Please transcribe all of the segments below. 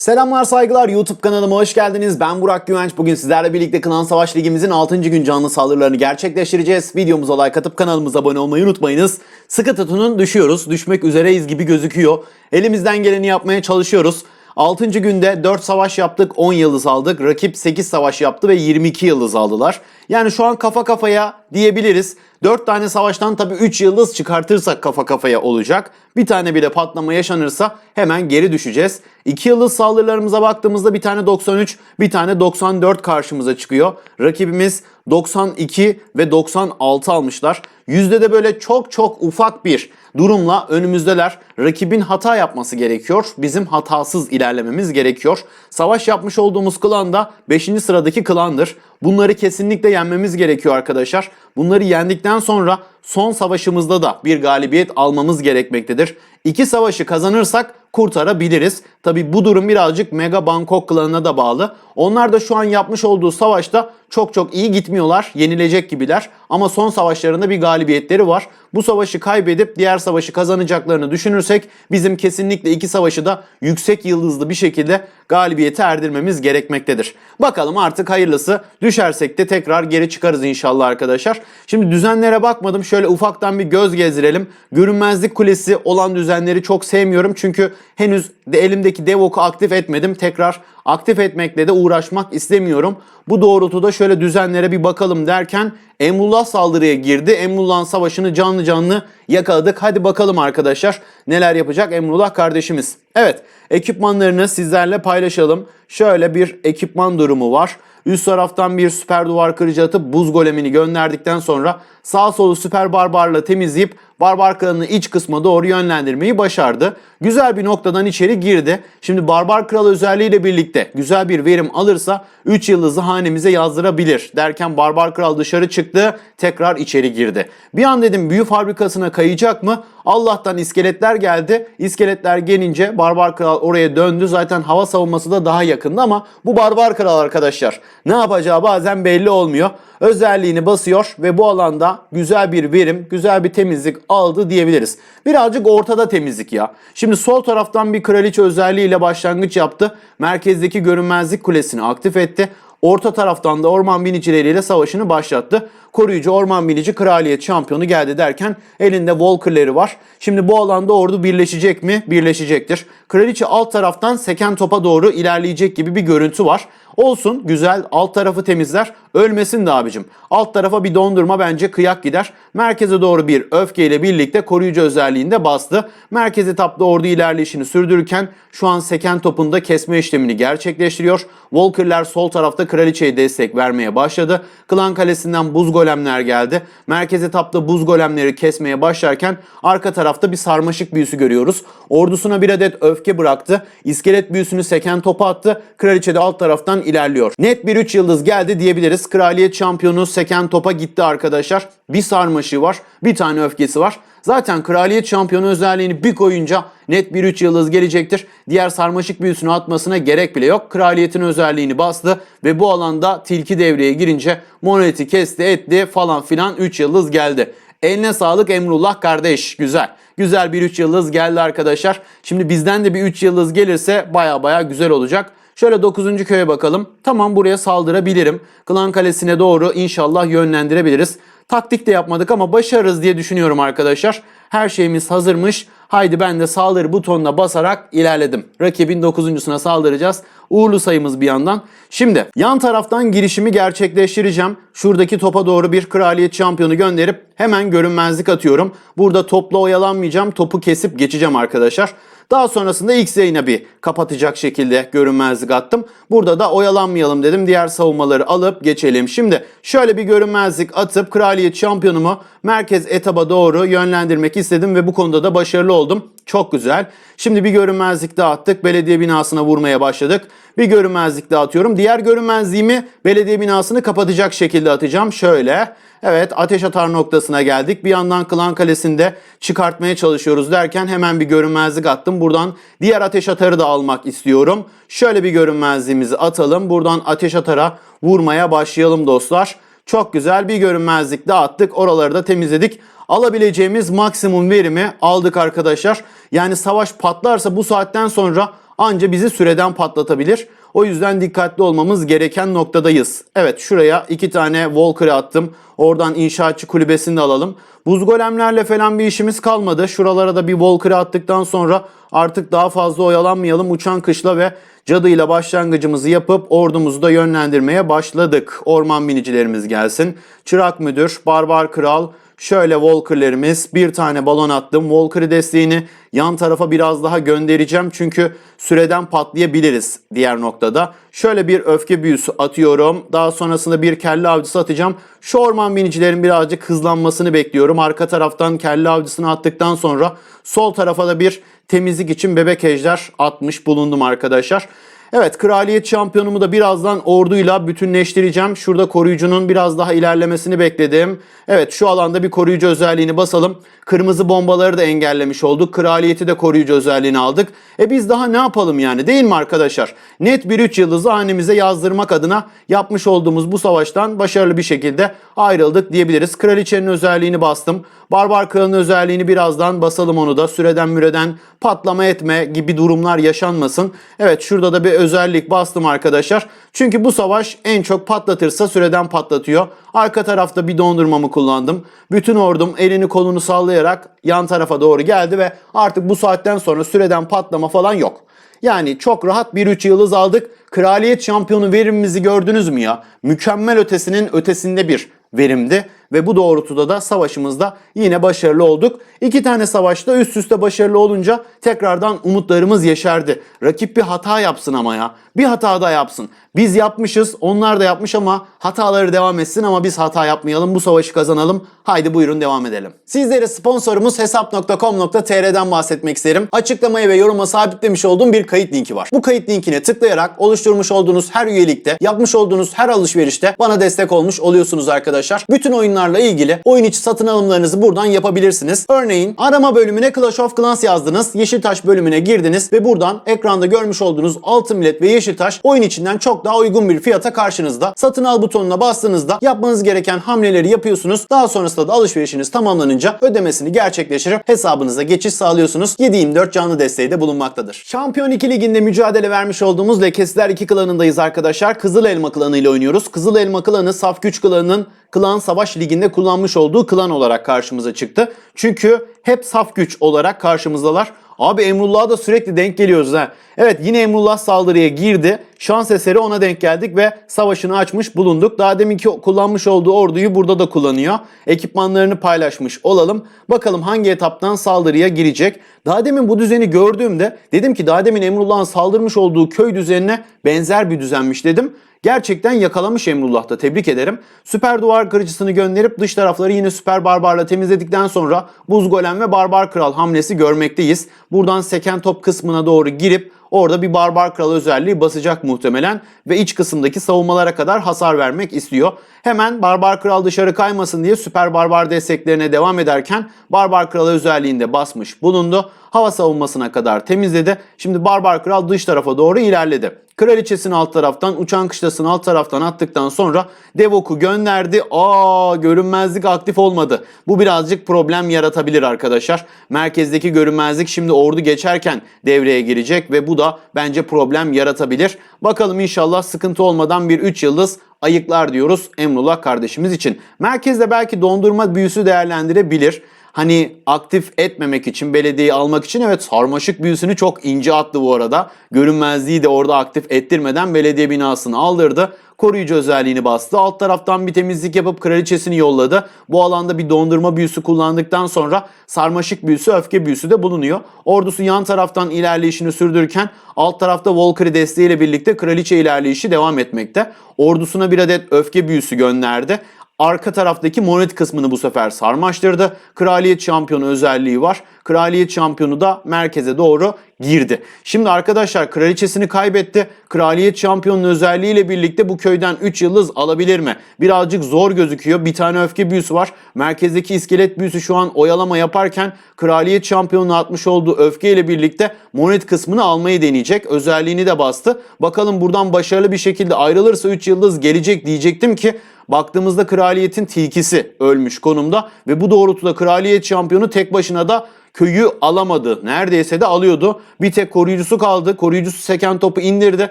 Selamlar saygılar YouTube kanalıma hoş geldiniz. Ben Burak Güvenç. Bugün sizlerle birlikte Klan Savaş Ligimizin 6. gün canlı saldırılarını gerçekleştireceğiz. Videomuza like atıp kanalımıza abone olmayı unutmayınız. Sıkı tutunun düşüyoruz. Düşmek üzereyiz gibi gözüküyor. Elimizden geleni yapmaya çalışıyoruz. 6. günde 4 savaş yaptık, 10 yıldız aldık. Rakip 8 savaş yaptı ve 22 yıldız aldılar. Yani şu an kafa kafaya diyebiliriz. 4 tane savaştan tabii 3 yıldız çıkartırsak kafa kafaya olacak. Bir tane bile patlama yaşanırsa hemen geri düşeceğiz. 2 yıldız saldırılarımıza baktığımızda bir tane 93, bir tane 94 karşımıza çıkıyor. Rakibimiz 92 ve 96 almışlar. Yüzde de böyle çok çok ufak bir durumla önümüzdeler. Rakibin hata yapması gerekiyor. Bizim hatasız ilerlememiz gerekiyor. Savaş yapmış olduğumuz klan da 5. sıradaki klandır. Bunları kesinlikle yenmemiz gerekiyor arkadaşlar. Bunları yendikten sonra son savaşımızda da bir galibiyet almamız gerekmektedir. İki savaşı kazanırsak kurtarabiliriz. Tabi bu durum birazcık Mega Bangkok klanına da bağlı. Onlar da şu an yapmış olduğu savaşta çok çok iyi gitmiyorlar. Yenilecek gibiler. Ama son savaşlarında bir galibiyetleri var. Bu savaşı kaybedip diğer savaşı kazanacaklarını düşünürsek bizim kesinlikle iki savaşı da yüksek yıldızlı bir şekilde galibiyete erdirmemiz gerekmektedir. Bakalım artık hayırlısı. Düşersek de tekrar geri çıkarız inşallah arkadaşlar. Şimdi düzenlere bakmadım. Şöyle ufaktan bir göz gezdirelim. Görünmezlik kulesi olan düzenleri çok sevmiyorum. Çünkü henüz de elimdeki Devok'u aktif etmedim. Tekrar aktif etmekle de uğraşmak istemiyorum. Bu doğrultuda şöyle düzenlere bir bakalım derken Emrullah saldırıya girdi. Emrullah'ın savaşını canlı canlı yakaladık. Hadi bakalım arkadaşlar neler yapacak Emrullah kardeşimiz. Evet ekipmanlarını sizlerle paylaşalım. Şöyle bir ekipman durumu var. Üst taraftan bir süper duvar kırıcı atıp buz golemini gönderdikten sonra sağ solu süper barbarla temizleyip barbar kralını iç kısma doğru yönlendirmeyi başardı. Güzel bir noktadan içeri girdi. Şimdi barbar kral özelliğiyle birlikte güzel bir verim alırsa 3 yıldızı hanemize yazdırabilir. Derken barbar kral dışarı çıktı tekrar içeri girdi. Bir an dedim büyü fabrikasına kayacak mı? Allah'tan iskeletler geldi. İskeletler gelince barbar kral oraya döndü. Zaten hava savunması da daha yakındı ama bu barbar kral arkadaşlar ne yapacağı bazen belli olmuyor. Özelliğini basıyor ve bu alanda güzel bir verim, güzel bir temizlik aldı diyebiliriz. Birazcık ortada temizlik ya. Şimdi sol taraftan bir kraliçe özelliğiyle başlangıç yaptı. Merkezdeki görünmezlik kulesini aktif etti. Orta taraftan da orman binicileriyle savaşını başlattı. Koruyucu orman binici kraliyet şampiyonu geldi derken elinde Walker'leri var. Şimdi bu alanda ordu birleşecek mi? Birleşecektir. Kraliçe alt taraftan seken topa doğru ilerleyecek gibi bir görüntü var. Olsun güzel alt tarafı temizler. Ölmesin de abicim. Alt tarafa bir dondurma bence kıyak gider. Merkeze doğru bir öfkeyle birlikte koruyucu özelliğinde bastı. Merkez etapta ordu ilerleyişini sürdürürken şu an seken topunda kesme işlemini gerçekleştiriyor. Walker'ler sol tarafta kraliçeye destek vermeye başladı. Klan kalesinden buz golemler geldi. Merkez etapta buz golemleri kesmeye başlarken arka tarafta bir sarmaşık büyüsü görüyoruz. Ordusuna bir adet öfke bıraktı. İskelet büyüsünü seken topa attı. Kraliçe de alt taraftan ilerliyor. Net bir 3 yıldız geldi diyebiliriz. Kraliyet şampiyonu seken topa gitti arkadaşlar. Bir sarmaşığı var. Bir tane öfkesi var. Zaten kraliyet şampiyonu özelliğini bir koyunca net bir 3 yıldız gelecektir. Diğer sarmaşık büyüsünü atmasına gerek bile yok. Kraliyetin özelliğini bastı ve bu alanda tilki devreye girince moneti kesti etti falan filan 3 yıldız geldi. Eline sağlık Emrullah kardeş. Güzel. Güzel bir 3 yıldız geldi arkadaşlar. Şimdi bizden de bir 3 yıldız gelirse baya baya güzel olacak. Şöyle 9. köye bakalım. Tamam buraya saldırabilirim. Klan Kalesi'ne doğru inşallah yönlendirebiliriz. Taktik de yapmadık ama başarırız diye düşünüyorum arkadaşlar. Her şeyimiz hazırmış. Haydi ben de saldırı butonuna basarak ilerledim. Rakibin 9.suna saldıracağız. Uğurlu sayımız bir yandan. Şimdi yan taraftan girişimi gerçekleştireceğim. Şuradaki topa doğru bir kraliyet şampiyonu gönderip hemen görünmezlik atıyorum. Burada topla oyalanmayacağım. Topu kesip geçeceğim arkadaşlar. Daha sonrasında yayına bir kapatacak şekilde görünmezlik attım. Burada da oyalanmayalım dedim. Diğer savunmaları alıp geçelim. Şimdi şöyle bir görünmezlik atıp kraliyet şampiyonumu merkez etaba doğru yönlendirmek istedim ve bu konuda da başarılı oldum. Çok güzel. Şimdi bir görünmezlik daha attık. Belediye binasına vurmaya başladık. Bir görünmezlik daha atıyorum. Diğer görünmezliğimi belediye binasını kapatacak şekilde atacağım. Şöyle. Evet ateş atar noktasına geldik. Bir yandan Klan Kalesi'nde çıkartmaya çalışıyoruz derken hemen bir görünmezlik attım. Buradan diğer ateş atarı da almak istiyorum. Şöyle bir görünmezliğimizi atalım. Buradan ateş atara vurmaya başlayalım dostlar. Çok güzel bir görünmezlik daha attık. Oraları da temizledik. Alabileceğimiz maksimum verimi aldık arkadaşlar. Yani savaş patlarsa bu saatten sonra anca bizi süreden patlatabilir. O yüzden dikkatli olmamız gereken noktadayız. Evet şuraya iki tane Walker attım. Oradan inşaatçı kulübesini de alalım. Buz golemlerle falan bir işimiz kalmadı. Şuralara da bir Walker'ı attıktan sonra artık daha fazla oyalanmayalım. Uçan kışla ve cadıyla başlangıcımızı yapıp ordumuzu da yönlendirmeye başladık. Orman binicilerimiz gelsin. Çırak müdür, barbar kral, Şöyle Walker'lerimiz bir tane balon attım. Walker desteğini yan tarafa biraz daha göndereceğim. Çünkü süreden patlayabiliriz diğer noktada. Şöyle bir öfke büyüsü atıyorum. Daha sonrasında bir kelle avcısı atacağım. Şu orman binicilerin birazcık hızlanmasını bekliyorum. Arka taraftan kelle avcısını attıktan sonra sol tarafa da bir temizlik için bebek ejder atmış bulundum arkadaşlar. Evet kraliyet şampiyonumu da birazdan orduyla bütünleştireceğim. Şurada koruyucunun biraz daha ilerlemesini bekledim. Evet şu alanda bir koruyucu özelliğini basalım. Kırmızı bombaları da engellemiş olduk. Kraliyeti de koruyucu özelliğini aldık. E biz daha ne yapalım yani değil mi arkadaşlar? Net bir 3 yıldızı hanemize yazdırmak adına yapmış olduğumuz bu savaştan başarılı bir şekilde ayrıldık diyebiliriz. Kraliçenin özelliğini bastım. Barbar kralın özelliğini birazdan basalım onu da. Süreden müreden patlama etme gibi durumlar yaşanmasın. Evet şurada da bir özellik bastım arkadaşlar. Çünkü bu savaş en çok patlatırsa süreden patlatıyor. Arka tarafta bir dondurmamı kullandım. Bütün ordum elini kolunu sallayarak yan tarafa doğru geldi ve artık bu saatten sonra süreden patlama falan yok. Yani çok rahat bir 3 yıldız aldık. Kraliyet şampiyonu verimimizi gördünüz mü ya? Mükemmel ötesinin ötesinde bir verimdi ve bu doğrultuda da savaşımızda yine başarılı olduk. İki tane savaşta üst üste başarılı olunca tekrardan umutlarımız yeşerdi. Rakip bir hata yapsın ama ya. Bir hata da yapsın. Biz yapmışız, onlar da yapmış ama hataları devam etsin ama biz hata yapmayalım. Bu savaşı kazanalım. Haydi buyurun devam edelim. Sizlere sponsorumuz hesap.com.tr'den bahsetmek isterim. Açıklamaya ve yoruma sabitlemiş olduğum bir kayıt linki var. Bu kayıt linkine tıklayarak oluşturmuş olduğunuz her üyelikte, yapmış olduğunuz her alışverişte bana destek olmuş oluyorsunuz arkadaşlar. Bütün oyunlarla ilgili oyun içi satın alımlarınızı buradan yapabilirsiniz. Örneğin arama bölümüne Clash of Clans yazdınız, Yeşiltaş bölümüne girdiniz ve buradan ekranda görmüş olduğunuz Altın Millet ve Yeşiltaş oyun içinden çok daha uygun bir fiyata karşınızda. Satın al butonuna bastığınızda yapmanız gereken hamleleri yapıyorsunuz. Daha sonrasında da alışverişiniz tamamlanınca ödemesini gerçekleştirip hesabınıza geçiş sağlıyorsunuz. 7-24 canlı desteği de bulunmaktadır. Şampiyon 2 liginde mücadele vermiş olduğumuz Lekesizler 2 klanındayız arkadaşlar. Kızıl Elma klanı ile oynuyoruz. Kızıl Elma klanı Saf Güç klanının Klan Savaş Ligi'nde kullanmış olduğu klan olarak karşımıza çıktı. Çünkü hep saf güç olarak karşımızdalar. Abi Emrullah'a da sürekli denk geliyoruz ha. Evet yine Emrullah saldırıya girdi. Şans eseri ona denk geldik ve savaşını açmış bulunduk. Daha deminki kullanmış olduğu orduyu burada da kullanıyor. Ekipmanlarını paylaşmış olalım. Bakalım hangi etaptan saldırıya girecek. Daha demin bu düzeni gördüğümde dedim ki daha demin Emrullah'ın saldırmış olduğu köy düzenine benzer bir düzenmiş dedim. Gerçekten yakalamış Emrullah da tebrik ederim. Süper duvar kırıcısını gönderip dış tarafları yine süper barbarla temizledikten sonra buz golem ve barbar kral hamlesi görmekteyiz. Buradan seken top kısmına doğru girip orada bir barbar kral özelliği basacak muhtemelen ve iç kısımdaki savunmalara kadar hasar vermek istiyor. Hemen barbar kral dışarı kaymasın diye süper barbar desteklerine devam ederken barbar kral özelliğinde basmış bulundu. Hava savunmasına kadar temizledi. Şimdi barbar kral dış tarafa doğru ilerledi. Kraliçesini alt taraftan, uçan kışlasını alt taraftan attıktan sonra Devok'u gönderdi. Aa görünmezlik aktif olmadı. Bu birazcık problem yaratabilir arkadaşlar. Merkezdeki görünmezlik şimdi ordu geçerken devreye girecek ve bu da bence problem yaratabilir. Bakalım inşallah sıkıntı olmadan bir 3 yıldız ayıklar diyoruz Emrullah kardeşimiz için. Merkezde belki dondurma büyüsü değerlendirebilir hani aktif etmemek için, belediyeyi almak için evet sarmaşık büyüsünü çok ince attı bu arada. Görünmezliği de orada aktif ettirmeden belediye binasını aldırdı. Koruyucu özelliğini bastı. Alt taraftan bir temizlik yapıp kraliçesini yolladı. Bu alanda bir dondurma büyüsü kullandıktan sonra sarmaşık büyüsü, öfke büyüsü de bulunuyor. Ordusu yan taraftan ilerleyişini sürdürürken alt tarafta Valkyrie desteğiyle birlikte kraliçe ilerleyişi devam etmekte. Ordusuna bir adet öfke büyüsü gönderdi arka taraftaki monet kısmını bu sefer sarmaştırdı. Kraliyet şampiyonu özelliği var. Kraliyet şampiyonu da merkeze doğru girdi. Şimdi arkadaşlar kraliçesini kaybetti. Kraliyet şampiyonun özelliğiyle birlikte bu köyden 3 yıldız alabilir mi? Birazcık zor gözüküyor. Bir tane öfke büyüsü var. Merkezdeki iskelet büyüsü şu an oyalama yaparken kraliyet şampiyonuna atmış olduğu öfkeyle birlikte monet kısmını almayı deneyecek. Özelliğini de bastı. Bakalım buradan başarılı bir şekilde ayrılırsa 3 yıldız gelecek diyecektim ki Baktığımızda kraliyetin tilkisi ölmüş konumda ve bu doğrultuda kraliyet şampiyonu tek başına da köyü alamadı. Neredeyse de alıyordu. Bir tek koruyucusu kaldı. Koruyucusu seken topu indirdi.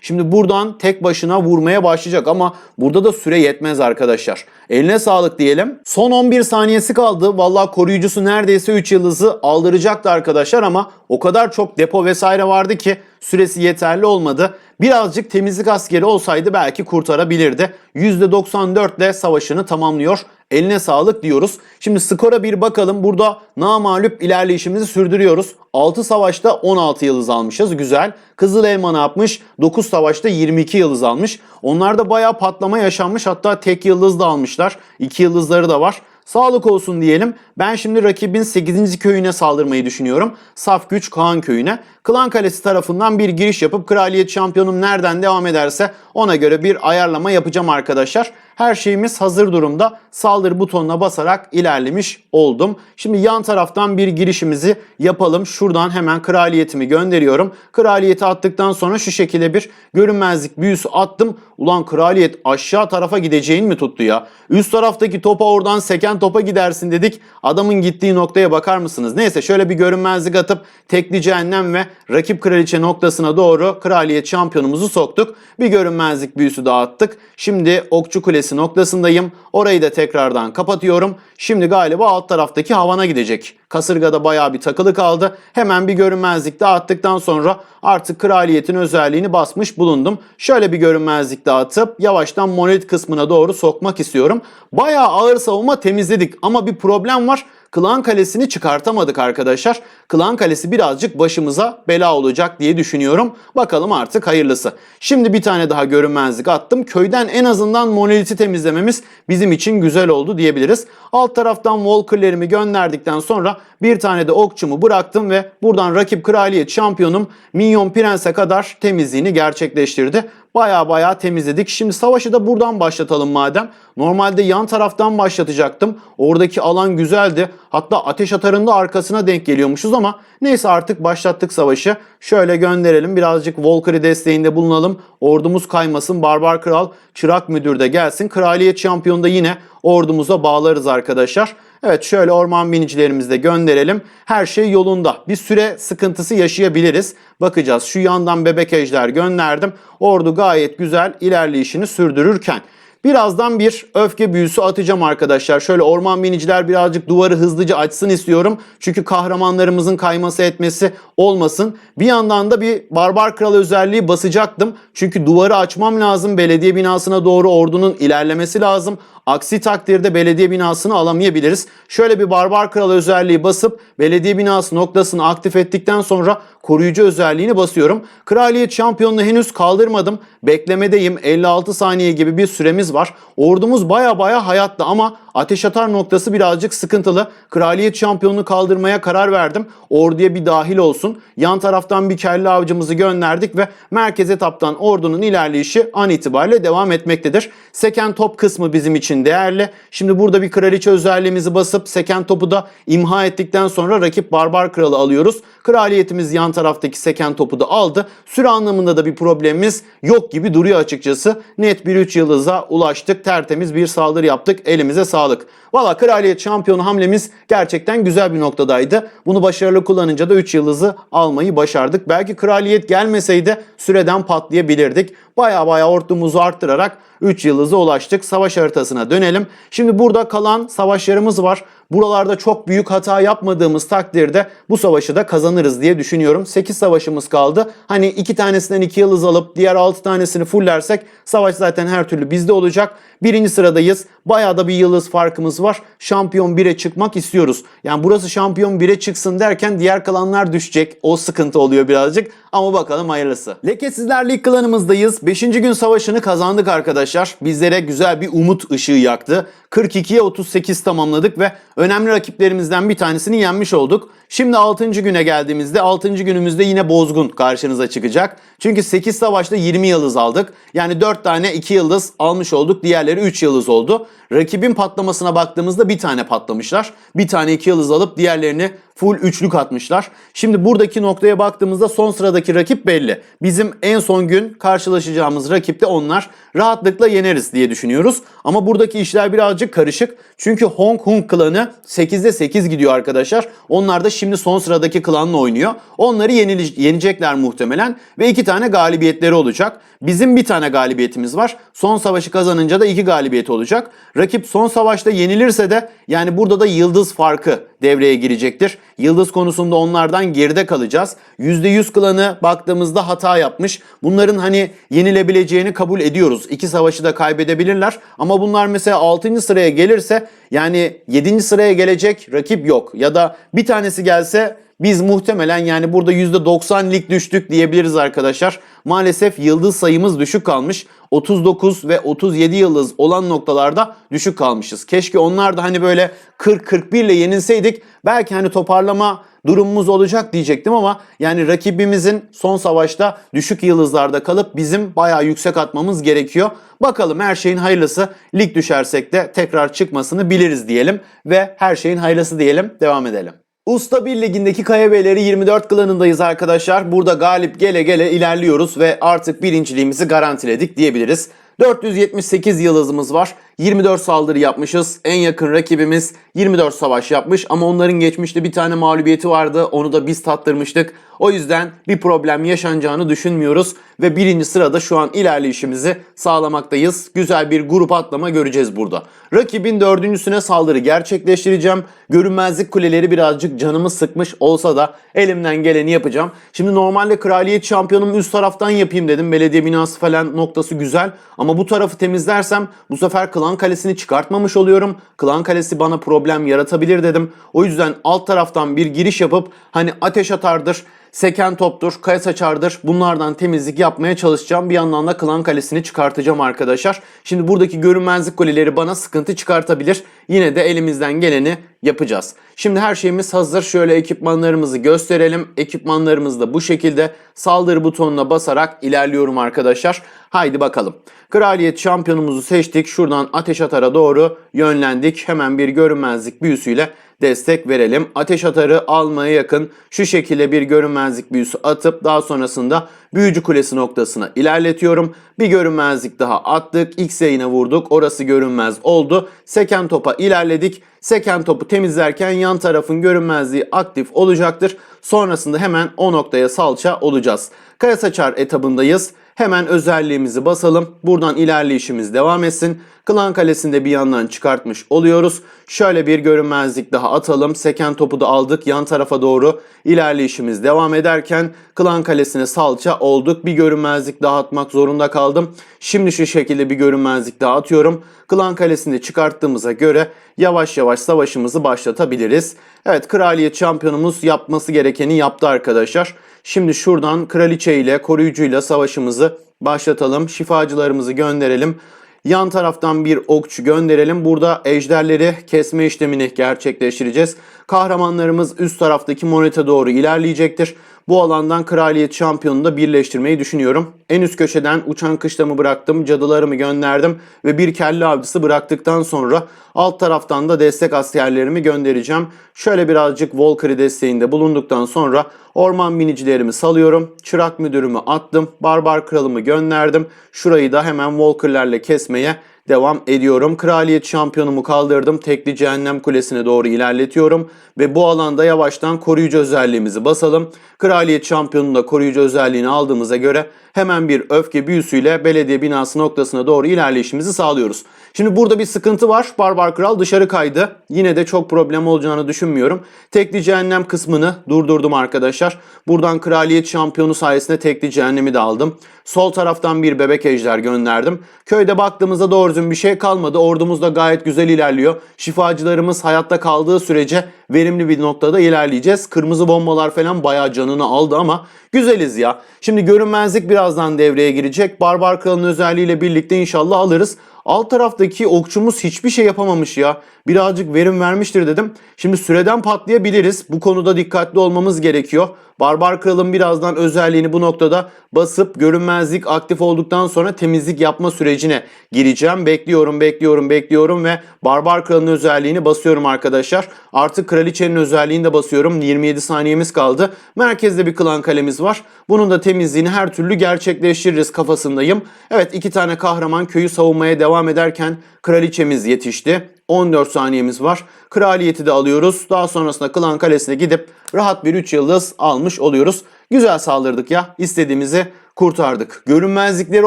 Şimdi buradan tek başına vurmaya başlayacak ama burada da süre yetmez arkadaşlar. Eline sağlık diyelim. Son 11 saniyesi kaldı. Vallahi koruyucusu neredeyse 3 yıldızı aldıracaktı arkadaşlar ama o kadar çok depo vesaire vardı ki süresi yeterli olmadı. Birazcık temizlik askeri olsaydı belki kurtarabilirdi. %94 ile savaşını tamamlıyor. Eline sağlık diyoruz. Şimdi skora bir bakalım. Burada namalup ilerleyişimizi sürdürüyoruz. 6 savaşta 16 yıldız almışız. Güzel. Kızıl Elma ne yapmış? 9 savaşta 22 yıldız almış. Onlarda bayağı patlama yaşanmış. Hatta tek yıldız da almışlar. 2 yıldızları da var. Sağlık olsun diyelim. Ben şimdi rakibin 8. köyüne saldırmayı düşünüyorum. Saf güç Kaan köyüne. Klan Kalesi tarafından bir giriş yapıp kraliyet şampiyonum nereden devam ederse ona göre bir ayarlama yapacağım arkadaşlar. Her şeyimiz hazır durumda. Saldır butonuna basarak ilerlemiş oldum. Şimdi yan taraftan bir girişimizi yapalım. Şuradan hemen kraliyetimi gönderiyorum. Kraliyeti attıktan sonra şu şekilde bir görünmezlik büyüsü attım. Ulan kraliyet aşağı tarafa gideceğin mi tuttu ya? Üst taraftaki topa oradan seken topa gidersin dedik. Adamın gittiği noktaya bakar mısınız? Neyse şöyle bir görünmezlik atıp tekli cehennem ve rakip kraliçe noktasına doğru kraliyet şampiyonumuzu soktuk. Bir görünmezlik büyüsü dağıttık. Şimdi okçu kulesi noktasındayım. Orayı da tekrardan kapatıyorum. Şimdi galiba alt taraftaki havana gidecek. Kasırgada bayağı bir takılı kaldı. Hemen bir görünmezlik dağıttıktan sonra artık kraliyetin özelliğini basmış bulundum. Şöyle bir görünmezlik dağıtıp yavaştan monolit kısmına doğru sokmak istiyorum. Bayağı ağır savunma temizledik ama bir problem var. Klan Kalesi'ni çıkartamadık arkadaşlar. Klan Kalesi birazcık başımıza bela olacak diye düşünüyorum. Bakalım artık hayırlısı. Şimdi bir tane daha görünmezlik attım. Köyden en azından monoliti temizlememiz bizim için güzel oldu diyebiliriz. Alt taraftan Walker'lerimi gönderdikten sonra bir tane de okçumu bıraktım ve buradan rakip kraliyet şampiyonum Minyon Prens'e kadar temizliğini gerçekleştirdi. Baya baya temizledik. Şimdi savaşı da buradan başlatalım madem. Normalde yan taraftan başlatacaktım. Oradaki alan güzeldi. Hatta ateş atarında arkasına denk geliyormuşuz ama neyse artık başlattık savaşı. Şöyle gönderelim. Birazcık Volker'i desteğinde bulunalım. Ordumuz kaymasın. Barbar Kral Çırak Müdür de gelsin. Kraliyet Şampiyonu da yine ordumuza bağlarız arkadaşlar. Evet şöyle orman binicilerimizi de gönderelim. Her şey yolunda. Bir süre sıkıntısı yaşayabiliriz. Bakacağız. Şu yandan bebek ejder gönderdim. Ordu gayet güzel ilerleyişini sürdürürken. Birazdan bir öfke büyüsü atacağım arkadaşlar. Şöyle orman biniciler birazcık duvarı hızlıca açsın istiyorum. Çünkü kahramanlarımızın kayması etmesi olmasın. Bir yandan da bir barbar kral özelliği basacaktım. Çünkü duvarı açmam lazım. Belediye binasına doğru ordunun ilerlemesi lazım. Aksi takdirde belediye binasını alamayabiliriz. Şöyle bir barbar kral özelliği basıp belediye binası noktasını aktif ettikten sonra koruyucu özelliğini basıyorum. Kraliyet şampiyonunu henüz kaldırmadım. Beklemedeyim. 56 saniye gibi bir süremiz var. Ordumuz baya baya hayatta ama ateş atar noktası birazcık sıkıntılı. Kraliyet şampiyonunu kaldırmaya karar verdim. Orduya bir dahil olsun. Yan taraftan bir kelle avcımızı gönderdik ve merkez etaptan ordunun ilerleyişi an itibariyle devam etmektedir. Seken top kısmı bizim için değerli. Şimdi burada bir kraliçe özelliğimizi basıp seken topu da imha ettikten sonra rakip barbar kralı alıyoruz. Kraliyetimiz yan taraftaki seken topu da aldı. Süre anlamında da bir problemimiz yok gibi duruyor açıkçası. Net bir 3 yıldıza ulaştık. Tertemiz bir saldırı yaptık. Elimize sağlık. Valla kraliyet şampiyonu hamlemiz gerçekten güzel bir noktadaydı. Bunu başarılı kullanınca da 3 yıldızı almayı başardık. Belki kraliyet gelmeseydi süreden patlayabilirdik. Baya baya ordumuzu arttırarak 3 yıldıza ulaştık. Savaş haritasına dönelim. Şimdi burada kalan savaşlarımız var. Buralarda çok büyük hata yapmadığımız takdirde bu savaşı da kazanırız diye düşünüyorum. 8 savaşımız kaldı. Hani 2 tanesinden 2 yıldız alıp diğer 6 tanesini fullersek savaş zaten her türlü bizde olacak. Birinci sıradayız. Bayağı da bir yıldız farkımız var. Şampiyon 1'e çıkmak istiyoruz. Yani burası şampiyon 1'e çıksın derken diğer kalanlar düşecek. O sıkıntı oluyor birazcık. Ama bakalım hayırlısı. Lekesizler Lig klanımızdayız. 5. gün savaşını kazandık arkadaşlar. Bizlere güzel bir umut ışığı yaktı. 42'ye 38 tamamladık ve önemli rakiplerimizden bir tanesini yenmiş olduk. Şimdi 6. güne geldiğimizde 6. günümüzde yine Bozgun karşınıza çıkacak. Çünkü 8 savaşta 20 yıldız aldık. Yani 4 tane 2 yıldız almış olduk. Diğerleri 3 yıldız oldu. Rakibin patlamasına baktığımızda bir tane patlamışlar. Bir tane 2 yıldız alıp diğerlerini full üçlük atmışlar. Şimdi buradaki noktaya baktığımızda son sıradaki rakip belli. Bizim en son gün karşılaşacağımız rakip de onlar. Rahatlıkla yeneriz diye düşünüyoruz. Ama buradaki işler birazcık karışık. Çünkü Hong Kong klanı 8'de 8 gidiyor arkadaşlar. Onlar da şimdi son sıradaki klanla oynuyor. Onları yenecekler muhtemelen ve iki tane galibiyetleri olacak. Bizim bir tane galibiyetimiz var. Son savaşı kazanınca da iki galibiyet olacak. Rakip son savaşta yenilirse de yani burada da yıldız farkı devreye girecektir. Yıldız konusunda onlardan geride kalacağız. %100 klanı baktığımızda hata yapmış. Bunların hani yenilebileceğini kabul ediyoruz. İki savaşı da kaybedebilirler. Ama bunlar mesela 6. sıraya gelirse yani 7. sıraya gelecek rakip yok. Ya da bir tanesi gelse biz muhtemelen yani burada %90 lig düştük diyebiliriz arkadaşlar. Maalesef yıldız sayımız düşük kalmış. 39 ve 37 yıldız olan noktalarda düşük kalmışız. Keşke onlar da hani böyle 40-41 ile yenilseydik belki hani toparlama durumumuz olacak diyecektim ama yani rakibimizin son savaşta düşük yıldızlarda kalıp bizim bayağı yüksek atmamız gerekiyor. Bakalım her şeyin hayırlısı lig düşersek de tekrar çıkmasını biliriz diyelim ve her şeyin hayırlısı diyelim devam edelim. Usta 1 ligindeki Kaya Beyleri 24 klanındayız arkadaşlar. Burada galip gele gele ilerliyoruz ve artık birinciliğimizi garantiledik diyebiliriz. 478 yıldızımız var. 24 saldırı yapmışız. En yakın rakibimiz 24 savaş yapmış ama onların geçmişte bir tane mağlubiyeti vardı. Onu da biz tattırmıştık. O yüzden bir problem yaşanacağını düşünmüyoruz ve birinci sırada şu an ilerleyişimizi sağlamaktayız. Güzel bir grup atlama göreceğiz burada. Rakibin dördüncüsüne saldırı gerçekleştireceğim. Görünmezlik kuleleri birazcık canımı sıkmış olsa da elimden geleni yapacağım. Şimdi normalde kraliyet şampiyonumu üst taraftan yapayım dedim. Belediye binası falan noktası güzel. Ama bu tarafı temizlersem bu sefer klan kalesini çıkartmamış oluyorum. Klan kalesi bana problem yaratabilir dedim. O yüzden alt taraftan bir giriş yapıp hani ateş atardır, seken toptur, kaya saçardır. Bunlardan temizlik yapmaya çalışacağım. Bir yandan da klan kalesini çıkartacağım arkadaşlar. Şimdi buradaki görünmezlik kuleleri bana sıkıntı çıkartabilir. Yine de elimizden geleni yapacağız. Şimdi her şeyimiz hazır. Şöyle ekipmanlarımızı gösterelim. Ekipmanlarımız da bu şekilde saldırı butonuna basarak ilerliyorum arkadaşlar. Haydi bakalım. Kraliyet şampiyonumuzu seçtik. Şuradan ateş atara doğru yönlendik. Hemen bir görünmezlik büyüsüyle destek verelim. Ateş atarı almaya yakın şu şekilde bir görünmezlik büyüsü atıp daha sonrasında büyücü kulesi noktasına ilerletiyorum. Bir görünmezlik daha attık. X yayına vurduk. Orası görünmez oldu. Seken topa ilerledik. Seken topu temizlerken yan tarafın görünmezliği aktif olacaktır. Sonrasında hemen o noktaya salça olacağız. Kaya saçar etabındayız. Hemen özelliğimizi basalım. Buradan ilerleyişimiz devam etsin. Klan kalesinde bir yandan çıkartmış oluyoruz. Şöyle bir görünmezlik daha atalım. Seken topu da aldık. Yan tarafa doğru ilerleyişimiz devam ederken klan kalesine salça olduk. Bir görünmezlik daha atmak zorunda kaldım. Şimdi şu şekilde bir görünmezlik daha atıyorum. Klan kalesini çıkarttığımıza göre yavaş yavaş savaşımızı başlatabiliriz. Evet kraliyet şampiyonumuz yapması gerekeni yaptı arkadaşlar. Şimdi şuradan kraliçe ile koruyucuyla savaşımızı başlatalım. Şifacılarımızı gönderelim. Yan taraftan bir okçu gönderelim. Burada ejderleri kesme işlemini gerçekleştireceğiz. Kahramanlarımız üst taraftaki monete doğru ilerleyecektir. Bu alandan kraliyet şampiyonunu da birleştirmeyi düşünüyorum. En üst köşeden uçan kışlamı bıraktım, cadılarımı gönderdim ve bir kelle avcısı bıraktıktan sonra alt taraftan da destek askerlerimi göndereceğim. Şöyle birazcık Valkyrie desteğinde bulunduktan sonra orman binicilerimi salıyorum. Çırak müdürümü attım, barbar kralımı gönderdim. Şurayı da hemen Valkyrie'lerle kesmeye devam ediyorum. Kraliyet şampiyonumu kaldırdım. Tekli cehennem kulesine doğru ilerletiyorum. Ve bu alanda yavaştan koruyucu özelliğimizi basalım. Kraliyet şampiyonunun da koruyucu özelliğini aldığımıza göre hemen bir öfke büyüsüyle belediye binası noktasına doğru ilerleyişimizi sağlıyoruz. Şimdi burada bir sıkıntı var. Barbar Kral dışarı kaydı. Yine de çok problem olacağını düşünmüyorum. Tekli cehennem kısmını durdurdum arkadaşlar. Buradan kraliyet şampiyonu sayesinde tekli cehennemi de aldım. Sol taraftan bir bebek ejder gönderdim. Köyde baktığımızda doğru düzgün bir şey kalmadı. Ordumuz da gayet güzel ilerliyor. Şifacılarımız hayatta kaldığı sürece verimli bir noktada ilerleyeceğiz. Kırmızı bombalar falan bayağı canını aldı ama güzeliz ya. Şimdi görünmezlik birazdan devreye girecek. Barbar Kral'ın özelliğiyle birlikte inşallah alırız. Alt taraftaki okçumuz hiçbir şey yapamamış ya. Birazcık verim vermiştir dedim. Şimdi süreden patlayabiliriz. Bu konuda dikkatli olmamız gerekiyor. Barbar Kral'ın birazdan özelliğini bu noktada basıp görünmezlik aktif olduktan sonra temizlik yapma sürecine gireceğim. Bekliyorum, bekliyorum, bekliyorum ve Barbar Kral'ın özelliğini basıyorum arkadaşlar. Artık Kraliçenin özelliğini de basıyorum. 27 saniyemiz kaldı. Merkezde bir klan kalemiz var. Bunun da temizliğini her türlü gerçekleştiririz kafasındayım. Evet iki tane kahraman köyü savunmaya devam ederken kraliçemiz yetişti. 14 saniyemiz var. Kraliyeti de alıyoruz. Daha sonrasında klan kalesine gidip rahat bir 3 yıldız almış oluyoruz. Güzel saldırdık ya. İstediğimizi kurtardık. Görünmezlikleri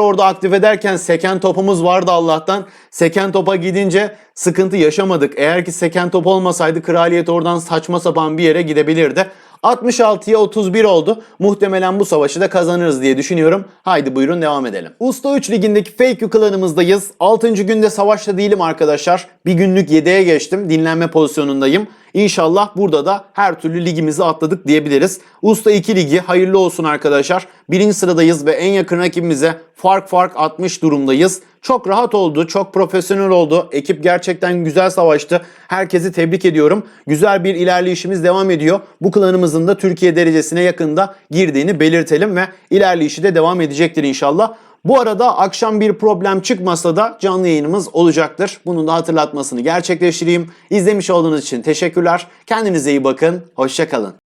orada aktif ederken seken topumuz vardı Allah'tan. Seken topa gidince sıkıntı yaşamadık. Eğer ki seken top olmasaydı kraliyet oradan saçma sapan bir yere gidebilirdi. 66'ya 31 oldu. Muhtemelen bu savaşı da kazanırız diye düşünüyorum. Haydi buyurun devam edelim. Usta 3 ligindeki Fake klanımızdayız. 6. günde savaşta değilim arkadaşlar. Bir günlük 7'ye geçtim. Dinlenme pozisyonundayım. İnşallah burada da her türlü ligimizi atladık diyebiliriz. Usta 2 ligi hayırlı olsun arkadaşlar. Birinci sıradayız ve en yakın rakibimize fark fark atmış durumdayız. Çok rahat oldu, çok profesyonel oldu. Ekip gerçekten güzel savaştı. Herkesi tebrik ediyorum. Güzel bir ilerleyişimiz devam ediyor. Bu klanımızın da Türkiye derecesine yakında girdiğini belirtelim ve ilerleyişi de devam edecektir inşallah. Bu arada akşam bir problem çıkmasa da canlı yayınımız olacaktır. Bunun da hatırlatmasını gerçekleştireyim. İzlemiş olduğunuz için teşekkürler. Kendinize iyi bakın. Hoşçakalın.